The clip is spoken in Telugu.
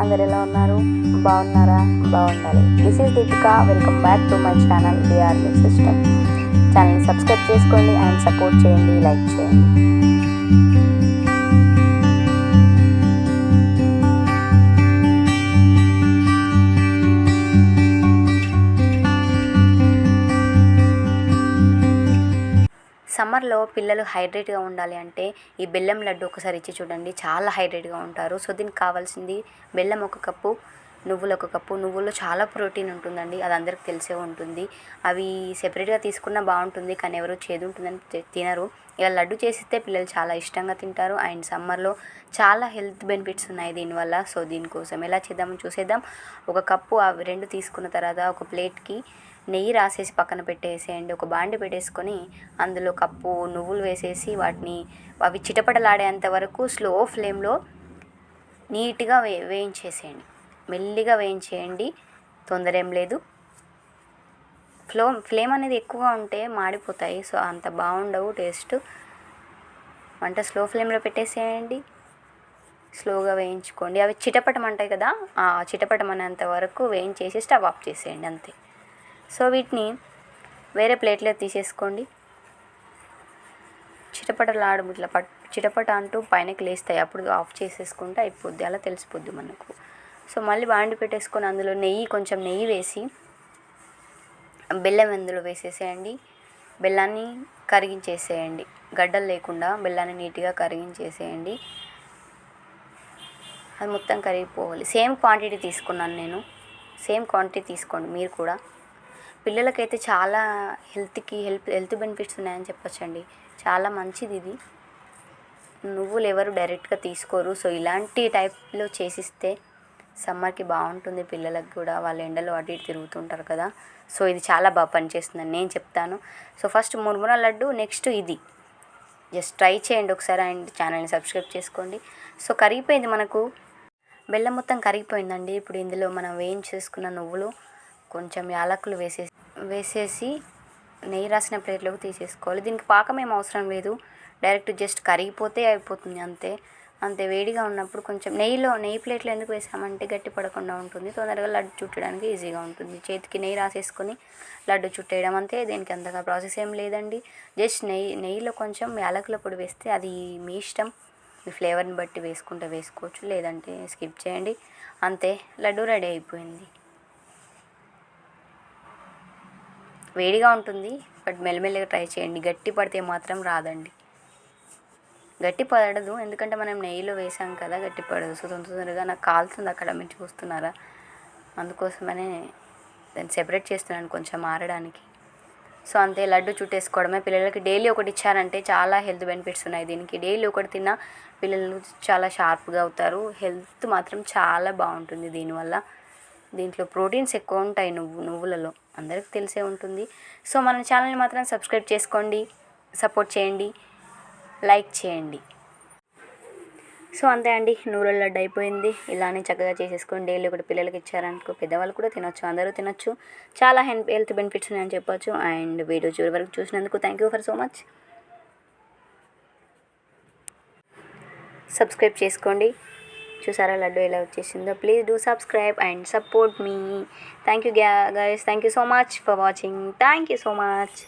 అందరు ఎలా ఉన్నారు? బాగున్నారా? బాగుండాలి. This is Deepika welcome back to my channel DRB system ఛానల్ని సబ్స్క్రైబ్ చేసుకోండి అండ్ సపోర్ట్ చేయండి లైక్ చేయండి. సమ్మర్లో పిల్లలు హైడ్రేట్గా ఉండాలి అంటే ఈ బెల్లం లడ్డు ఒకసారి ఇచ్చి చూడండి. చాలా హైడ్రేట్గా ఉంటారు. సో దీనికి కావాల్సింది బెల్లం ఒక కప్పు నువ్వులు ఒక కప్పు. నువ్వుల్లో చాలా ప్రోటీన్ ఉంటుందండి. అది అందరికి తెలిసే ఉంటుంది. అవి సెపరేట్గా తీసుకున్నా బాగుంటుంది కానీ ఎవరు చేదు ఉంటుందని తి- తినరు. ఇలా లడ్డు చేసిస్తే పిల్లలు చాలా ఇష్టంగా తింటారు. అండ్ సమ్మర్లో చాలా హెల్త్ బెనిఫిట్స్ ఉన్నాయి దీనివల్ల. సో దీనికోసం ఎలా చేద్దామో చూసేద్దాం. ఒక కప్పు అవి రెండు తీసుకున్న తర్వాత ఒక ప్లేట్కి నెయ్యి రాసేసి పక్కన పెట్టేసేయండి ఒక బాండి పెట్టేసుకొని అందులో కప్పు నువ్వులు వేసేసి వాటిని అవి చిటపటలాడేంత వరకు స్లో ఫ్లేమ్లో నీట్గా వే వేయించేసేయండి. మెల్లిగా వేయించేయండి. తొందర ఏం లేదు. ఫ్లో ఫ్లేమ్ అనేది ఎక్కువగా ఉంటే మాడిపోతాయి. సో అంత బాగుండవు టేస్ట్. వంట స్లో ఫ్లేమ్లో పెట్టేసేయండి. స్లోగా వేయించుకోండి. అవి చిటపటం అంటాయి కదా ఆ చిటపటమనేంత వరకు వేయించేసి స్టవ్ ఆఫ్ చేసేయండి అంతే. సో వీటిని వేరే ప్లేట్లో తీసేసుకోండి. చిటపటలాడు ఇట్లా పట్ చిటపట అంటూ పైనకి లేస్తాయి. అప్పుడు ఆఫ్ చేసేసుకుంటే అయిపోద్ది. అలా తెలిసిపోద్ది మనకు. సో మళ్ళీ బాండి పెట్టేసుకొని అందులో నెయ్యి కొంచెం నెయ్యి వేసి బెల్లం అందులో వేసేసేయండి. బెల్లాన్ని కరిగించేసేయండి. గడ్డలు లేకుండా బెల్లాన్ని నీట్గా కరిగించేసేయండి. అది మొత్తం కరిగిపోవాలి. సేమ్ క్వాంటిటీ తీసుకున్నాను నేను. సేమ్ క్వాంటిటీ తీసుకోండి మీరు కూడా. పిల్లలకైతే చాలా హెల్త్కి హెల్త్ హెల్త్ బెనిఫిట్స్ ఉన్నాయని చెప్పొచ్చండి. చాలా మంచిది ఇది. నువ్వులు ఎవరు డైరెక్ట్గా తీసుకోరు. సో ఇలాంటి టైప్లో చేసిస్తే సమ్మర్కి బాగుంటుంది. పిల్లలకు కూడా వాళ్ళ ఎండలో అటు ఇటు తిరుగుతుంటారు కదా. సో ఇది చాలా బాగా పనిచేస్తుందని నేను చెప్తాను. So first murmura laddu next ఇది. జస్ట్ ట్రై చేయండి ఒకసారి అండ్ ఛానల్ని సబ్స్క్రైబ్ చేసుకోండి. సో కరిగిపోయింది మనకు. బెల్లం మొత్తం కరిగిపోయిందండి. ఇప్పుడు ఇందులో మనం వేయించేసుకున్న నువ్వులు. కొంచెం యాలకులు వేసేసి వేసేసి నెయ్యి రాసిన ప్లేట్లోకి తీసేసుకోవాలి. దీనికి పాకం ఏం అవసరం లేదు. డైరెక్ట్ జస్ట్ కరిగిపోతే అయిపోతుంది అంతే. అంతే వేడిగా ఉన్నప్పుడు కొంచెం నెయ్యిలో నెయ్యి ప్లేట్లో ఎందుకు వేసామంటే గట్టి పడకుండా ఉంటుంది. తొందరగా లడ్డు చుట్టడానికి ఈజీగా ఉంటుంది. చేతికి నెయ్యి రాసేసుకొని లడ్డు చుట్టేయడం అంతే. దీనికి అంతగా ప్రాసెస్ ఏం లేదండి. జస్ట్ నెయ్యి నెయ్యిలో కొంచెం యాలకుల పొడి వేస్తే అది మీ ఇష్టం. మీ ఫ్లేవర్ని బట్టి వేసుకుంటే వేసుకోవచ్చు. లేదంటే స్కిప్ చేయండి. అంతే. లడ్డు రెడీ అయిపోయింది. వేడిగా ఉంటుంది. బట్ మెల్లమెల్లగా ట్రై చేయండి. గట్టి పడితే మాత్రం రాదండి. గట్టి పడదు. ఎందుకంటే మనం నెయ్యిలో వేసాం కదా గట్టి పడదు. సో తొందర తొందరగా నాకు కాలుతుంది అక్కడ. మీరు చూస్తున్నారా? అందుకోసమనే దాన్ని సెపరేట్ చేస్తున్నాను కొంచెం మారడానికి సో అంతే. లడ్డు చుట్టేసుకోవడమే. పిల్లలకి డైలీ ఒకటి ఇచ్చారంటే చాలా హెల్త్ బెనిఫిట్స్ ఉన్నాయి దీనికి. డైలీ ఒకటి తిన్నా పిల్లలు చాలా షార్ప్గా అవుతారు. హెల్త్ మాత్రం చాలా బాగుంటుంది దీనివల్ల. దీంట్లో ప్రోటీన్స్ ఎక్కువ ఉంటాయి నువ్వు నువ్వులలో. అందరికీ తెలిసే ఉంటుంది. సో మన ఛానల్ని మాత్రం సబ్స్క్రైబ్ చేసుకోండి సపోర్ట్ చేయండి లైక్ చేయండి. సో అంతే అండి. నూనె లడ్డు అయిపోయింది. ఇలానే చక్కగా చేసేసుకొని డైలీ ఒకటి పిల్లలకి ఇచ్చారనుకో పెద్దవాళ్ళు కూడా తినొచ్చు అందరూ తినొచ్చు. చాలా హెల్త్ హెల్త్ బెనిఫిట్స్ ఉన్నాయని చెప్పొచ్చు. అండ్ వీడియో చివరి వరకు చూసినందుకు thank you for so much subscribe చేసుకోండి. చూసారా లడ్డు ఎలా వచ్చేసిందో. Please do subscribe and support me thank you గ్యా guys thank you so much for watching thank you so much